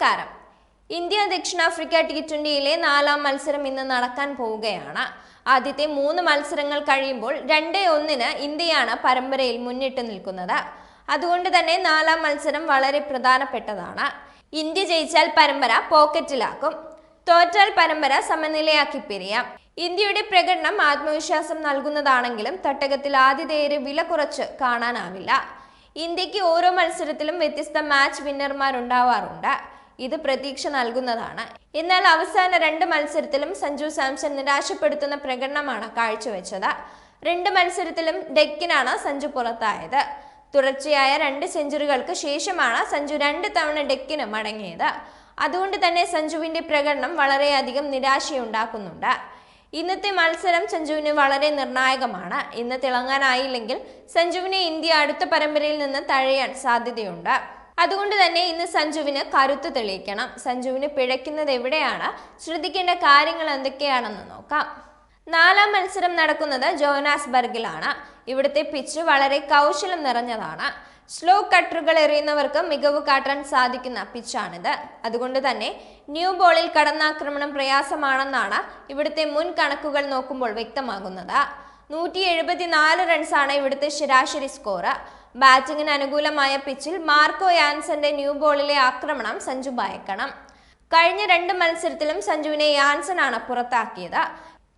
നമസ്കാരം. ഇന്ത്യ ദക്ഷിണാഫ്രിക്ക ടി ട്വന്റിയിലെ നാലാം മത്സരം ഇന്ന് നടക്കാൻ പോവുകയാണ്. ആദ്യത്തെ മൂന്ന് മത്സരങ്ങൾ കഴിയുമ്പോൾ രണ്ടേ ഒന്നിന് ഇന്ത്യയാണ് പരമ്പരയിൽ മുന്നിട്ട് നിൽക്കുന്നത്. അതുകൊണ്ട് തന്നെ നാലാം മത്സരം വളരെ പ്രധാനപ്പെട്ടതാണ്. ഇന്ത്യ ജയിച്ചാൽ പരമ്പര പോക്കറ്റിലാക്കും. തോറ്റാൽ പരമ്പര സമനിലയാക്കി പിരിയാം. ഇന്ത്യയുടെ പ്രകടനം ആത്മവിശ്വാസം നൽകുന്നതാണെങ്കിലും തട്ടകത്തിൽ ആതിഥേയരെ വില കുറച്ച് കാണാനാവില്ല. ഇന്ത്യയ്ക്ക് ഓരോ മത്സരത്തിലും വ്യത്യസ്ത മാച്ച് വിന്നർമാരുണ്ടാവാറുണ്ട് ഇത് പ്രതീക്ഷ നൽകുന്നതാണ്. എന്നാൽ അവസാന രണ്ട് മത്സരത്തിലും സഞ്ജു സാംസൺ നിരാശപ്പെടുത്തുന്ന പ്രകടനമാണ് കാഴ്ചവെച്ചത്. രണ്ട് മത്സരത്തിലും ഡെക്കിനാണ് സഞ്ജു പുറത്തായത്. തുടർച്ചയായ രണ്ട് സെഞ്ചുറികൾക്ക് ശേഷമാണ് സഞ്ജു രണ്ട് തവണ ഡെക്കിന് മടങ്ങിയത്. അതുകൊണ്ട് തന്നെ സഞ്ജുവിന്റെ പ്രകടനം വളരെയധികം നിരാശയുണ്ടാക്കുന്നുണ്ട്. ഇന്നത്തെ മത്സരം സഞ്ജുവിന് വളരെ നിർണായകമാണ്. ഇന്ന് തിളങ്ങാനായില്ലെങ്കിൽ സഞ്ജുവിനെ ഇന്ത്യ അടുത്ത പരമ്പരയിൽ നിന്ന് തഴയാൻ സാധ്യതയുണ്ട്. അതുകൊണ്ട് തന്നെ ഇന്ന് സഞ്ജുവിന് കരുത്ത് തെളിയിക്കണം. സഞ്ജുവിന് പിഴയ്ക്കുന്നത് എവിടെയാണ്? ശ്രദ്ധിക്കേണ്ട കാര്യങ്ങൾ എന്തൊക്കെയാണെന്ന് നോക്കാം. നാലാം മത്സരം നടക്കുന്നത് ജോനാസ്ബർഗിലാണ്. ഇവിടുത്തെ പിച്ച് വളരെ കൗശലം നിറഞ്ഞതാണ്. സ്ലോ കട്ടറുകൾ എറിയുന്നവർക്ക് മികവ് കാട്ടാൻ സാധിക്കുന്ന പിച്ചാണിത് അതുകൊണ്ട് തന്നെ ന്യൂ ബോളിൽ കടന്നാക്രമണം പ്രയാസമാണെന്നാണ് ഇവിടുത്തെ മുൻ കണക്കുകൾ നോക്കുമ്പോൾ വ്യക്തമാകുന്നത്. നൂറ്റി എഴുപത്തിനാല് റൺസാണ് ഇവിടുത്തെ ശരാശരി സ്കോർ ബാറ്റിംഗിന് അനുകൂലമായ പിച്ചിൽ മാർക്കോ യാൻസന്റെ ന്യൂ ബോളിലെ ആക്രമണം സഞ്ജു ഭയക്കണം കഴിഞ്ഞ രണ്ട് മത്സരത്തിലും സഞ്ജുവിനെ യാൻസൺ ആണ് പുറത്താക്കിയത്.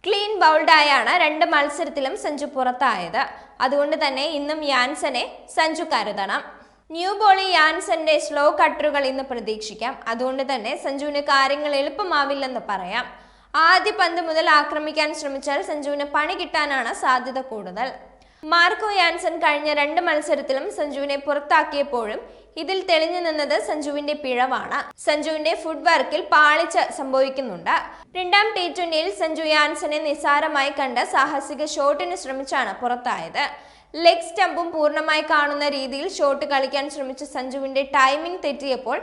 ക്ലീൻ ബൗൾഡായാണ് രണ്ട് മത്സരത്തിലും സഞ്ജു പുറത്തായത്. അതുകൊണ്ട് തന്നെ ഇന്നും യാൻസനെ സഞ്ജു കരുതണം. ന്യൂ ബോളി യാൻസന്റെ സ്ലോ കട്ടറുകൾ ഇന്ന് പ്രതീക്ഷിക്കാം. അതുകൊണ്ട് തന്നെ സഞ്ജുവിന് കാര്യങ്ങൾ എളുപ്പമാവില്ലെന്ന് പറയാം. ആദ്യ പന്ത് മുതൽ ആക്രമിക്കാൻ ശ്രമിച്ചാൽ സഞ്ജുവിന് പണി കിട്ടാനാണ് സാധ്യത കൂടുതൽ. മാർക്കോ യാൻസൺ കഴിഞ്ഞ രണ്ട് മത്സരത്തിലും സഞ്ജുവിനെ പുറത്താക്കിയപ്പോഴും ഇതിൽ തെളിഞ്ഞു നിന്നത് സഞ്ജുവിന്റെ പിഴവാണ്. സഞ്ജുവിന്റെ ഫുഡ് വർക്കിൽ പാളിച്ച സംഭവിക്കുന്നുണ്ട്. രണ്ടാം ടി ട്വന്റിയിൽ സഞ്ജു യാൻസനെ നിസാരമായി കണ്ട് സാഹസിക ഷോട്ടിന് ശ്രമിച്ചാണ് പുറത്തായത്. ലെഗ് സ്റ്റമ്പും പൂർണമായി കാണുന്ന രീതിയിൽ ഷോട്ട് കളിക്കാൻ ശ്രമിച്ച സഞ്ജുവിന്റെ ടൈമിംഗ് തെറ്റിയപ്പോൾ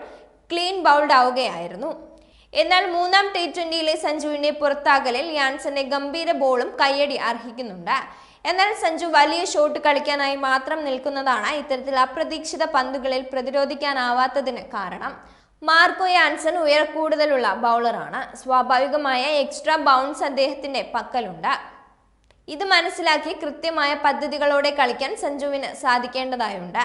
ക്ലീൻ ബൗൾഡ് ആവുകയായിരുന്നു. എന്നാൽ മൂന്നാം ടി ട്വന്റിയിലെ സഞ്ജുവിന്റെ പുറത്താകലിൽ യാൻസന്റെ ഗംഭീര ബോളും കയ്യടി അർഹിക്കുന്നുണ്ട്. എന്നാൽ സഞ്ജു വലിയ ഷോട്ട് കളിക്കാനായി മാത്രം നിൽക്കുന്നതാണ് ഇത്തരത്തിൽ അപ്രതീക്ഷിത പന്തുകളിൽ പ്രതിരോധിക്കാനാവാത്തതിന് കാരണം. മാർക്കോ യാൻസൺ ഉയർ കൂടുതലുള്ള ബൗളറാണ് സ്വാഭാവികമായ എക്സ്ട്രാ ബൗൺസ് അദ്ദേഹത്തിന്റെ പക്കലുണ്ട്. ഇത് മനസ്സിലാക്കി കൃത്യമായ പദ്ധതികളോടെ കളിക്കാൻ സഞ്ജുവിന് സാധിക്കേണ്ടതായുണ്ട്.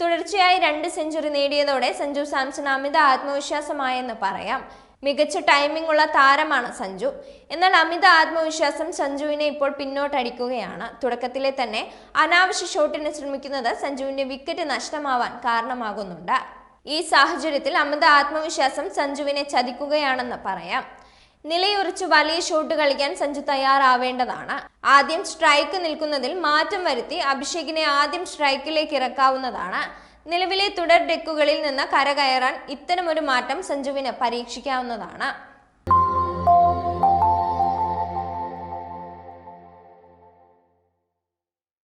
തുടർച്ചയായി രണ്ട് സെഞ്ചുറി നേടിയതോടെ സഞ്ജു സാംസൺ അമിത ആത്മവിശ്വാസമായെന്ന് പറയാം. മികച്ച ടൈമിംഗ് ഉള്ള താരമാണ് സഞ്ജു. എന്നാൽ അമിത ആത്മവിശ്വാസം സഞ്ജുവിനെ ഇപ്പോൾ പിന്നോട്ടടിക്കുകയാണ്. തുടക്കത്തിലെ തന്നെ അനാവശ്യ ഷോട്ടിന് ശ്രമിക്കുന്നത് സഞ്ജുവിന്റെ വിക്കറ്റ് നഷ്ടമാവാൻ കാരണമാകുന്നുണ്ട്. ഈ സാഹചര്യത്തിൽ അമിത ആത്മവിശ്വാസം സഞ്ജുവിനെ ചതിക്കുകയാണെന്ന് പറയാം. നിലയുറച്ച് വലിയ ഷോട്ട് കളിക്കാൻ സഞ്ജു തയ്യാറാവേണ്ടതാണ്. ആദ്യം സ്ട്രൈക്ക് നിൽക്കുന്നതിൽ മാറ്റം വരുത്തി അഭിഷേകിനെ ആദ്യം സ്ട്രൈക്കിലേക്ക് ഇറക്കാവുന്നതാണ്. നിലവിലെ തുടർ ഡെക്കുകളിൽ നിന്ന് കരകയറാൻ ഇത്തരമൊരു മാറ്റം സഞ്ജുവിന് പരീക്ഷിക്കാവുന്നതാണ്.